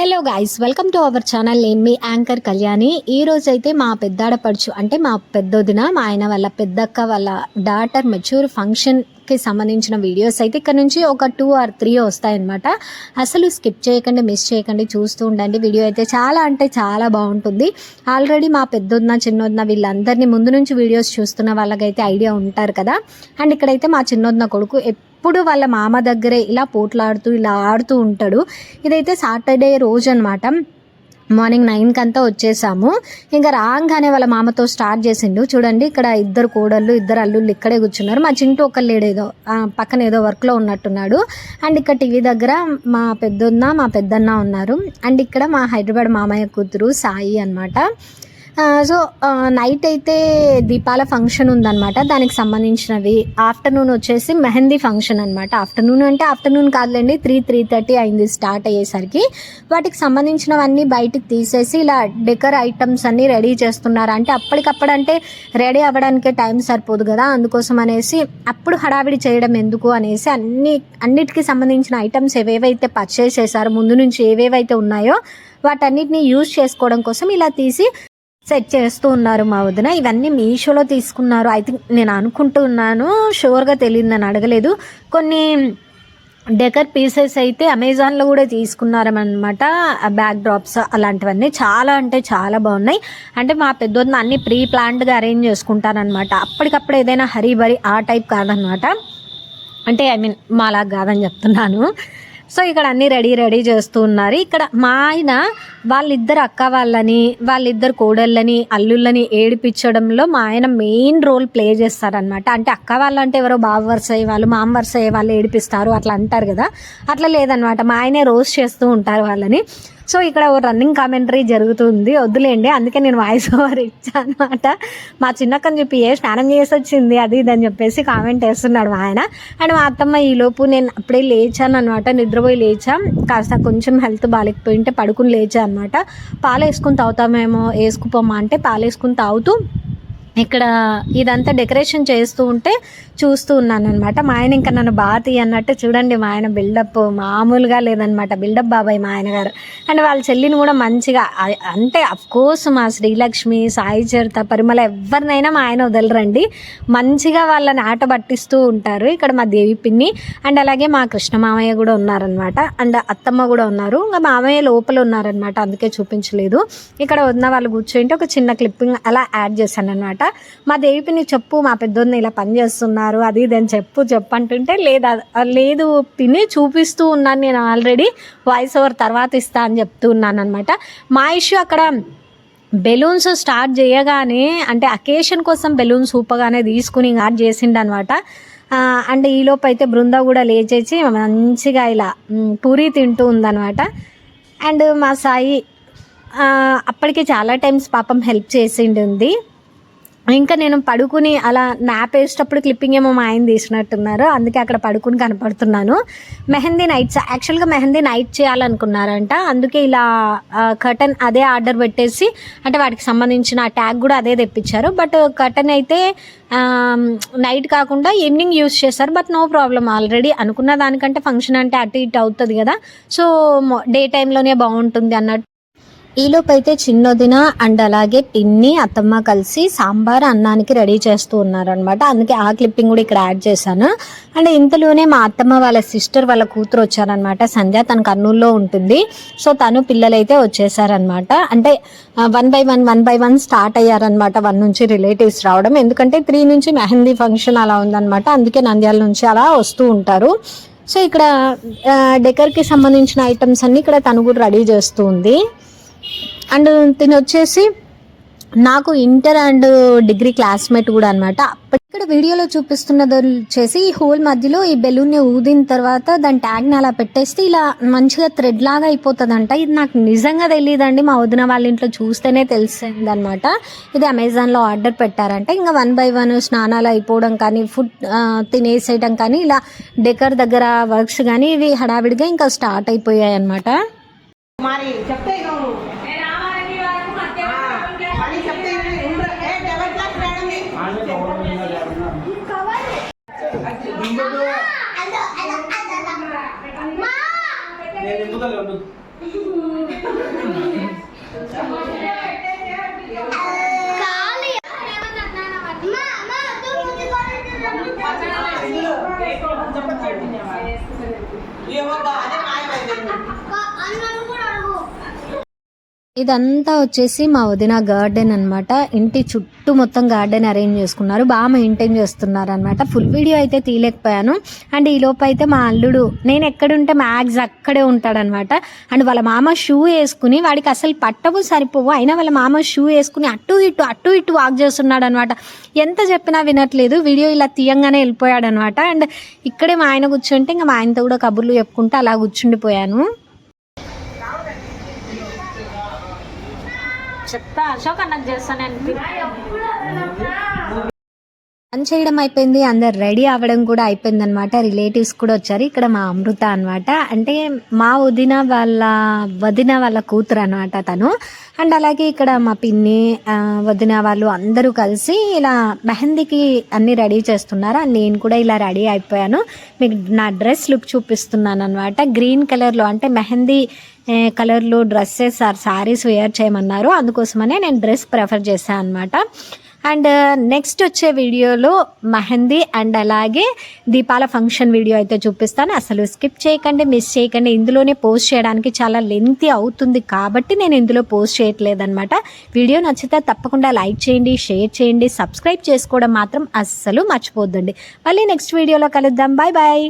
Hello guys welcome to our channel నేను మీ anchor Kalyani ఈ రోజైతే మా మా పెద్దాడపడుచు అంటే మా పెద్దొదిన మా ఆయన వాళ్ళ పెద్దక్క వాళ్ళ డాటర్ మెచ్యూర్ ఫంక్షన్ ఫంక్షన్కి సంబంధించిన వీడియోస్ అయితే ఇక్కడ నుంచి ఒక టూ ఆర్ త్రీ వస్తాయన్నమాట. అసలు స్కిప్ చేయకండి మిస్ చేయకండి చూస్తూ ఉండండి. వీడియో అయితే చాలా అంటే చాలా బాగుంటుంది. ఆల్రెడీ మా పెద్దొద్న చిన్నొదిన వీళ్ళందరినీ ముందు నుంచి వీడియోస్ చూస్తున్న వాళ్ళకైతే ఐడియా ఉంటారు కదా. అండ్ ఇక్కడైతే మా చిన్నొదిన కొడుకు ఎప్పుడు వాళ్ళ మామ దగ్గరే ఇలా పోట్లాడుతూ ఇలా ఆడుతూ ఉంటాడు. ఇదైతే సాటర్డే రోజు అనమాట మార్నింగ్ నైన్కి అంతా వచ్చేసాము. ఇంకా రాగానే వాళ్ళ మామతో స్టార్ట్ చేసిండు. చూడండి ఇక్కడ ఇద్దరు కోడళ్ళు ఇద్దరు అల్లుళ్ళు ఇక్కడే కూర్చున్నారు. మా చింటూ ఒక లేడేదో పక్కన ఏదో వర్క్లో ఉన్నట్టున్నాడు. అండ్ ఇక్కడ టీవీ దగ్గర మా పెద్దన్న మా పెద్దన్న ఉన్నారు. అండ్ ఇక్కడ మా హైదరాబాద్ మామయ్య కూతురు సాయి అనమాట సో నైట్ అయితే దీపాల ఫంక్షన్ ఉందన్నమాట. దానికి సంబంధించినవి. ఆఫ్టర్నూన్ వచ్చేసి మెహందీ ఫంక్షన్ అనమాట ఆఫ్టర్నూన్ అంటే ఆఫ్టర్నూన్ కాదులేండి త్రీ త్రీ థర్టీ అయింది స్టార్ట్ అయ్యేసరికి. వాటికి సంబంధించినవన్నీ బయటికి తీసేసి ఇలా డెకర్ ఐటమ్స్ అన్నీ రెడీ చేస్తున్నారు అంటే అప్పటికప్పుడు అంటే రెడీ అవ్వడానికే టైం సరిపోదు కదా అందుకోసం అనేసి అప్పుడు హడావిడి చేయడం ఎందుకు అనేసి అన్ని అన్నిటికీ సంబంధించిన ఐటమ్స్ ఏవేవైతే పర్చేస్ చేశారో ముందు నుంచి ఏవేవైతే ఉన్నాయో వాటన్నిటిని యూజ్ చేసుకోవడం కోసం ఇలా తీసి సెట్ చేస్తూ ఉన్నారు మా వదిన. ఇవన్నీ మీషోలో తీసుకున్నారు. ఐ థింక్ నేను అనుకుంటున్నాను షూర్గా తెలియదు నేను అడగలేదు. కొన్ని డెకర్ పీసెస్ అయితే అమెజాన్లో కూడా తీసుకున్నారనమాట బ్యాక్ డ్రాప్స్ అలాంటివన్నీ చాలా అంటే చాలా బాగున్నాయి. అంటే మా పెద్దోదిన అన్ని ప్రీ ప్లాన్డ్గా అరేంజ్ చేసుకుంటారనమాట అప్పటికప్పుడు ఏదైనా హరీ బరీ ఆ టైప్ కాదనమాట అంటే ఐ మీన్ మాలా కాదని చెప్తున్నాను. సో ఇక్కడ అన్ని రెడీ రెడీ చేస్తూ ఉన్నారు. ఇక్కడ మా ఆయన వాళ్ళిద్దరు అక్క వాళ్ళని వాళ్ళిద్దరు కోడళ్ళని అల్లుళ్ళని ఏడిపించడంలో మా ఆయన మెయిన్ రోల్ ప్లే చేస్తారనమాట అంటే అక్క వాళ్ళు అంటే ఎవరో బావ వరుస అయ్యే వాళ్ళు మామ వరుస అయ్యే వాళ్ళు ఏడిపిస్తారు అట్లా అంటారు కదా. అట్లా లేదనమాట మా ఆయనే రోజు చేస్తూ ఉంటారు వాళ్ళని. సో ఇక్కడ ఓ రన్నింగ్ కామెంటరీ జరుగుతుంది. వద్దులేండి అందుకే నేను వాయిస్ ఓవర్ ఇచ్చాను అనమాట మా చిన్నక్కని చెప్పి ఏ స్నానం చేసి వచ్చింది అది ఇది అని చెప్పేసి కామెంట్ వేస్తున్నాడు మా ఆయన. అండ్ మా అత్తమ్మ ఈలోపు నేను అప్పుడే లేచాను అనమాట నిద్రపోయి లేచా. కాస్త కొంచెం హెల్త్ బాగాలేకపోయింటే పడుకుని లేచా అనమాట పాలు వేసుకుని తాగుతామేమో వేసుకుపోమా అంటే పాలు వేసుకుని తాగుతూ ఇక్కడ ఇదంతా డెకరేషన్ చేస్తూ ఉంటే చూస్తూ ఉన్నాను అనమాట మా ఆయన ఇంకా నన్ను బాగా తీయ అన్నట్టు చూడండి మా ఆయన బిల్డప్ మామూలుగా లేదనమాట బిల్డప్ బాబాయ్ మా ఆయన గారు. అండ్ వాళ్ళ చెల్లిని కూడా మంచిగా అంటే అఫ్ కోర్స్ మా శ్రీలక్ష్మి సాయి చరిత పరిమళ ఎవరినైనా మా ఆయన వదలరండి. మంచిగా వాళ్ళని ఆట పట్టిస్తూ ఉంటారు. ఇక్కడ మా దేవి పిన్ని అండ్ అలాగే మా కృష్ణ మామయ్య కూడా ఉన్నారనమాట అండ్ అత్తమ్మ కూడా ఉన్నారు. ఇంకా మామయ్య లోపల ఉన్నారనమాట అందుకే చూపించలేదు. ఇక్కడ ఉన్న వాళ్ళు కూర్చుంటే ఒక చిన్న క్లిప్పింగ్ అలా యాడ్ చేశాను అనమాట మా దేవిపిని చెప్పు మా పెద్దోడిని ఇలా పని చేస్తున్నారు అది ఇది అని చెప్పు చెప్పు అంటుంటే లేదా లేదు పిన్ని చూపిస్తూ ఉన్నాను నేను ఆల్రెడీ వాయిస్ ఓవర్ తర్వాత ఇస్తా అని చెప్తూ ఉన్నాను అనమాట. మా ఇష్యూ అక్కడ బెలూన్స్ స్టార్ట్ చేయగానే అంటే అకేషన్ కోసం బెలూన్స్ ఊపగానే తీసుకుని ఆర్ట్ చేసిండు అనమాట అండ్ ఈలోపు అయితే బృంద కూడా లేచేసి మంచిగా ఇలా పూరి తింటూ ఉందన్నమాట అండ్ మా సాయి అప్పటికి చాలా టైమ్స్ పాపం హెల్ప్ చేసిండు ఉంది ఇంకా నేను పడుకుని అలా నాప్ వేసేటప్పుడు క్లిప్పింగ్ ఏమో మా ఆయన తీసినట్టున్నారు. అందుకే అక్కడ పడుకుని కనపడుతున్నాను. మెహందీ నైట్స్ యాక్చువల్గా మెహందీ నైట్ చేయాలనుకున్నారంట. అందుకే ఇలా కర్టన్ అదే ఆర్డర్ పెట్టేసి అంటే వాటికి సంబంధించిన ట్యాగ్ కూడా అదే తెప్పించారు. బట్ కర్టన్ అయితే నైట్ కాకుండా ఈవినింగ్ యూస్ చేస్తారు. But no problem. ఆల్రెడీ అనుకున్న దానికంటే ఫంక్షన్ అంటే అటు ఇటు అవుతుంది కదా. సో డే టైంలోనే బాగుంటుంది అన్నట్టు ఈలోపైతే అయితే చిన్నదిన అండ్ అలాగే పిన్ని అత్తమ్మ కలిసి సాంబార్ అన్నానికి రెడీ చేస్తూ ఉన్నారనమాట అందుకే ఆ క్లిప్పింగ్ కూడా ఇక్కడ యాడ్ చేశాను. అండ్ ఇంతలోనే మా అత్తమ్మ వాళ్ళ సిస్టర్ వాళ్ళ కూతురు వచ్చారనమాట సంధ్య తన కర్నూలులో ఉంటుంది. సో తను పిల్లలైతే వచ్చేసారనమాట అంటే one by one one by one start అయ్యారనమాట one నుంచి రిలేటివ్స్ రావడం. ఎందుకంటే త్రీ నుంచి మెహందీ ఫంక్షన్ అలా ఉందన్నమాట. అందుకే నంద్యాల నుంచి అలా వస్తూ ఉంటారు. సో ఇక్కడ డెకర్కి సంబంధించిన ఐటమ్స్ అన్ని ఇక్కడ తను కూడా రెడీ చేస్తూ ఉంది. అండ్ తిని వచ్చేసి నాకు ఇంటర్ అండ్ డిగ్రీ క్లాస్మేట్ కూడా అనమాట ఇక్కడ వీడియోలో చూపిస్తున్నది వచ్చేసి ఈ హోల్ మధ్యలో ఈ బెలూన్ని ఊదిన తర్వాత దాని ట్యాగ్ని అలా పెట్టేస్తే ఇలా మంచిగా థ్రెడ్ లాగా అయిపోతుందంట. ఇది నాకు నిజంగా తెలియదండి మా వదిన వాళ్ళ ఇంట్లో చూస్తేనే తెలిసింది అనమాట ఇది అమెజాన్లో ఆర్డర్ పెట్టారంటే. ఇంకా వన్ బై వన్ స్నానాలు అయిపోవడం కానీ ఫుడ్ తినేసేయడం కానీ ఇలా డెకర్ దగ్గర వర్క్స్ కానీ ఇవి హడావిడిగా ఇంకా స్టార్ట్ అయిపోయాయి అనమాట మరి చెప్తే 아빠 아니라 누구라고 ఇదంతా వచ్చేసి మా వదిన గార్డెన్ అన్నమాట. ఇంటి చుట్టూ మొత్తం గార్డెన్ అరేంజ్ చేసుకున్నారు. బాగా మెయింటైన్ చేస్తున్నారు అనమాట ఫుల్ వీడియో అయితే తీయలేకపోయాను. అండ్ ఈ అయితే మా అల్లుడు నేను ఎక్కడుంటే మ్యాగ్స్ అక్కడే ఉంటాడనమాట అండ్ వాళ్ళ మామ షూ వేసుకుని వాడికి అసలు పట్టవు సరిపోవు. అయినా వాళ్ళ మామ షూ వేసుకుని అటు ఇటు అటు ఇటు వాక్ చేస్తున్నాడు అనమాట ఎంత చెప్పినా వినట్లేదు. వీడియో ఇలా తీయంగానే వెళ్ళిపోయాడు అనమాట అండ్ ఇక్కడే మా ఆయన కూర్చుంటే ఇంకా మా ఆయనతో కూడా కబుర్లు చెప్పుకుంటూ అలా కూర్చుండిపోయాను. చెప్తా. అశోక్ అన్నకు చేస్తాను పని చేయడం అయిపోయింది. అందరు రెడీ అవ్వడం కూడా అయిపోయింది అనమాట రిలేటివ్స్ కూడా వచ్చారు. ఇక్కడ మా అమృత అనమాట అంటే మా వదిన వాళ్ళ వదిన వాళ్ళ కూతురు అనమాట తను. అండ్ అలాగే ఇక్కడ మా పిన్ని వదిన వాళ్ళు అందరూ కలిసి ఇలా మెహందీకి అన్ని రెడీ చేస్తున్నారు. అండ్ నేను కూడా ఇలా రెడీ అయిపోయాను. మీకు నా డ్రెస్ లుక్ చూపిస్తున్నాను అనమాట గ్రీన్ కలర్లో అంటే మెహందీ కలర్లో డ్రెస్సెస్ ఆర్ శారీస్ వేర్ చేయమన్నారు. అందుకోసమనే నేను డ్రెస్ ప్రిఫర్ చేశాను అనమాట అండ్ uh, నెక్స్ట్ వచ్చే వీడియోలో మెహందీ అండ్ అలాగే దీపాల ఫంక్షన్ వీడియో అయితే చూపిస్తాను. అసలు స్కిప్ చేయకండి మిస్ చేయకండి. ఇందులోనే పోస్ట్ చేయడానికి చాలా లెంతి అవుతుంది కాబట్టి నేను ఇందులో పోస్ట్ చేయట్లేదు అనమాట వీడియో నచ్చితే తప్పకుండా లైక్ చేయండి షేర్ చేయండి సబ్స్క్రైబ్ చేసుకోవడం మాత్రం అస్సలు మర్చిపోద్దండి. మళ్ళీ నెక్స్ట్ వీడియోలో కలుద్దాం. Bye bye